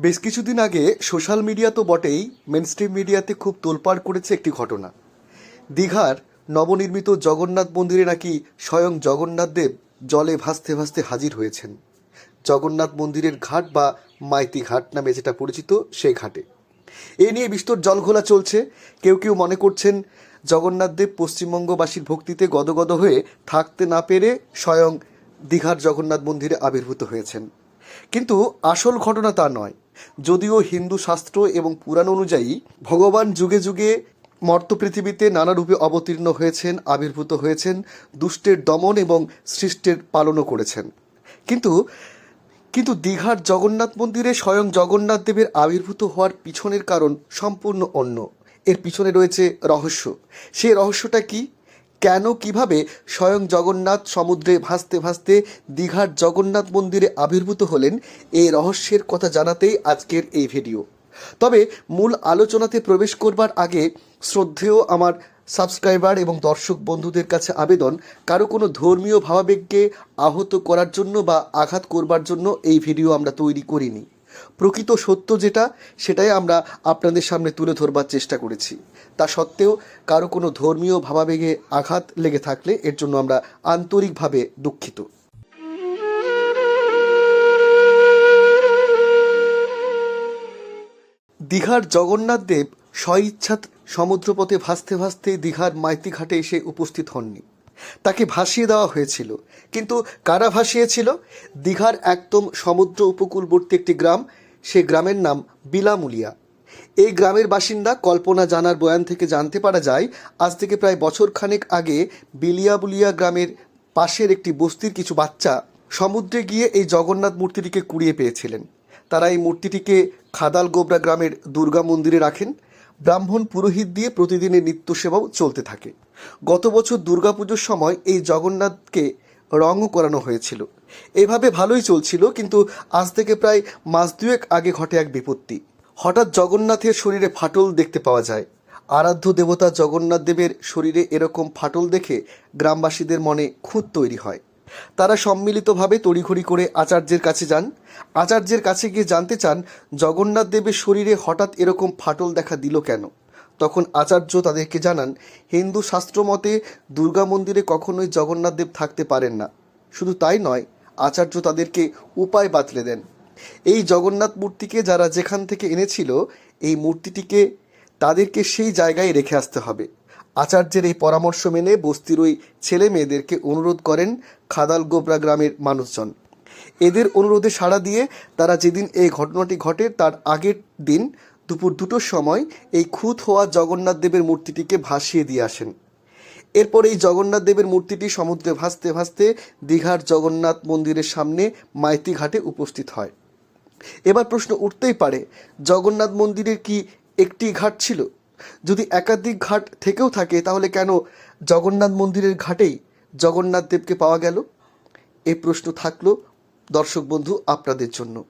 বেশ কিছুদিন আগে সোশ্যাল মিডিয়া তো বটেই মেনস্ট্রিম মিডিয়াতে খুব তোলপাড় করেছে একটি ঘটনা। দীঘার নবনির্মিত জগন্নাথ মন্দিরে নাকি স্বয়ং জগন্নাথ দেব জলে ভাসতে ভাসতে হাজির হয়েছেন। জগন্নাথ মন্দিরের ঘাট বা মাইতি ঘাট নামে যেটা পরিচিত সেই ঘাটে। এ নিয়ে বিস্তর জলঘোলা চলছে। কেউ কেউ মনে করছেন জগন্নাথ দেব পশ্চিমবঙ্গবাসীর ভক্তিতে গদগদ হয়ে থাকতে না পেরে স্বয়ং দীঘার জগন্নাথ মন্দিরে আবির্ভূত হয়েছেন। কিন্তু আসল ঘটনা তা নয়। যদিও হিন্দু শাস্ত্র এবং পুরাণ অনুযায়ী ভগবান যুগে যুগে মর্ত পৃথিবীতে নানা রূপে অবতীর্ণ হয়েছেন, আবির্ভূত হয়েছেন, দুষ্টের দমন এবং সৃষ্টের পালনও করেছেন। কিন্তু কিন্তু দীঘার জগন্নাথ মন্দিরে স্বয়ং জগন্নাথ দেবের আবির্ভূত হওয়ার পিছনের কারণ সম্পূর্ণ অন্য। এর পিছনে রয়েছে রহস্য। সেই রহস্যটা কি? কেন, কীভাবে স্বয়ং জগন্নাথ সমুদ্রে ভাসতে ভাসতে দীঘার জগন্নাথ মন্দিরে আবির্ভূত হলেন এই রহস্যের কথা জানাতেই আজকের এই ভিডিও। তবে মূল আলোচনাতে প্রবেশ করবার আগে শ্রদ্ধেয় আমার সাবস্ক্রাইবার এবং দর্শক বন্ধুদের কাছে আবেদন, কারও কোনো ধর্মীয় ভাবাবেগকে আহত করার জন্য বা আঘাত করবার জন্য এই ভিডিও আমরা তৈরি করিনি। প্রকৃত সত্য যেটা, সেটাই আমরা আপনাদের সামনে তুলে ধরবার চেষ্টা করেছি। তা সত্ত্বেও কারও কোনো ধর্মীয় ভাবাবেগে আঘাত লেগে থাকলে এর জন্য আমরা আন্তরিকভাবে দুঃখিত। দীঘার জগন্নাথ দেব স্বইচ্ছাত সমুদ্রপথে ভাসতে ভাসতে দীঘার মাইতি ঘাটে এসে উপস্থিত হননি। তাকে ভাসিয়ে দেওয়া হয়েছিল। কিন্তু কারা ভাসিয়েছিল? দীঘার একদম সমুদ্র উপকূলবর্তী একটি গ্রাম, সে গ্রামের নাম বিলামুলিয়া। এই গ্রামের বাসিন্দা কল্পনা জানার বয়ান থেকে জানতে পারা যায়, আজ থেকে প্রায় বছর খানেক আগে বিলিয়াবুলিয়া গ্রামের পাশের একটি বস্তির কিছু বাচ্চা সমুদ্রে গিয়ে এই জগন্নাথ মূর্তিটিকে কুড়িয়ে পেয়েছিলেন। তারা এই মূর্তিটিকে খাদাল গোবরা গ্রামের দুর্গা মন্দিরে রাখেন ব্রাহ্মণ পুরোহিত দিয়ে প্রতিদিনের নিত্য সেবাও চলতে থাকে। গত বছর দুর্গাপুজোর সময় এই জগন্নাথকে রঙও করানো হয়েছিল। এভাবে ভালোই চলছিল, কিন্তু আজ থেকে প্রায় মাস দুয়েক আগে ঘটে এক বিপত্তি। হঠাৎ জগন্নাথের শরীরে ফাটল দেখতে পাওয়া যায়। আরাধ্য দেবতা জগন্নাথ দেবের শরীরে এরকম ফাটল দেখে গ্রামবাসীদের মনে খুঁত তৈরি হয়। তারা সম্মিলিতভাবে তড়িঘড়ি করে আচার্যের কাছে যান। আচার্যের কাছে গিয়ে জানতে চান, জগন্নাথ দেবের শরীরে হঠাৎ এরকম ফাটল দেখা দিল কেন? তখন আচার্য তাদেরকে জানান, হিন্দু শাস্ত্র মতে দুর্গা মন্দিরে কখনোই জগন্নাথ দেব থাকতে পারেন না। শুধু তাই নয়, আচার্য তাদেরকে উপায় বাতলে দেন। এই জগন্নাথ মূর্তিকে যারা যেখান থেকে এনেছিল, এই মূর্তিটিকে তাদেরকে সেই জায়গায় রেখে আসতে হবে। আচার্যের এই পরামর্শ মেনে বস্তির ওই ছেলে মেয়েদেরকে অনুরোধ করেন খাদাল গোবরা গ্রামের মানুষজন। এদের অনুরোধে সাড়া দিয়ে তারা যেদিন এই ঘটনাটি ঘটে তার আগের দিন দুপুর দুটোর সময় এই খুঁত হওয়া জগন্নাথ দেবের মূর্তিটিকে ভাসিয়ে দিয়ে আসেন। এরপর এই জগন্নাথ দেবের মূর্তিটি সমুদ্রে ভাসতে ভাসতে দীঘার জগন্নাথ মন্দিরের সামনে মাইতি ঘাটে উপস্থিত হয়। এবার প্রশ্ন উঠতেই পারে, জগন্নাথ মন্দিরের কি একটি ঘাট ছিল? যদি একাধিক ঘাট থেকেও থাকে, তাহলে কেন জগন্নাথ মন্দিরের ঘাটেই জগন্নাথ দেবকে পাওয়া গেল? এ প্রশ্ন থাকল দর্শক বন্ধু আপনাদের জন্য।